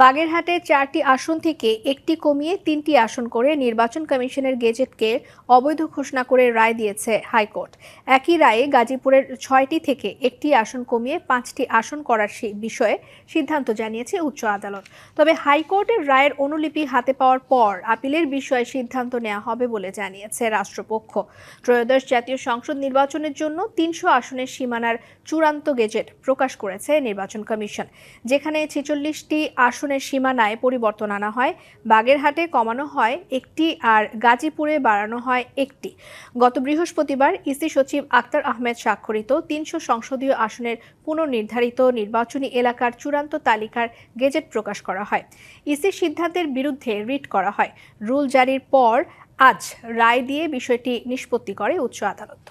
বাগেরহাটে চারটি আসন থেকে একটি কমিয়ে তিনটি আসন করে নির্বাচন কমিশনের গেজেটকে অবৈধ ঘোষণা করে রায় দিয়েছে হাইকোর্ট। একই রায়ে গাজীপুরের ছয়টি থেকে একটি আসন কমিয়ে পাঁচটি আসন করার বিষয়ে সিদ্ধান্ত জানিয়েছে উচ্চ আদালত। তবে হাইকোর্টের রায়ের অনুলিপি হাতে পাওয়ার পর আপিলের বিষয়ে সিদ্ধান্ত নেওয়া হবে বলে জানিয়েছে রাষ্ট্রপক্ষ। ত্রয়োদশ জাতীয় সংসদ নির্বাচনের জন্য তিনশো আসনের সীমানার চূড়ান্ত গেজেট প্রকাশ করেছে নির্বাচন কমিশন, যেখানে ছেচল্লিশটি আসনের সীমানায় পরিবর্তন আনা হয়। বাগেরহাটে কমানো হয় একটি আর গাজীপুরে বাড়ানো হয় একটি। গত বৃহস্পতিবার ইসি সচিব আক্তার আহমেদ স্বাক্ষরিত তিনশো সংসদীয় আসনের পুনর্নির্ধারিত নির্বাচনী এলাকার চূড়ান্ত তালিকার গেজেট প্রকাশ করা হয়। ইসির সিদ্ধান্তের বিরুদ্ধে রিট করা হয়। রুল জারির পর আজ রায় দিয়ে বিষয়টি নিষ্পত্তি করে উচ্চ আদালত।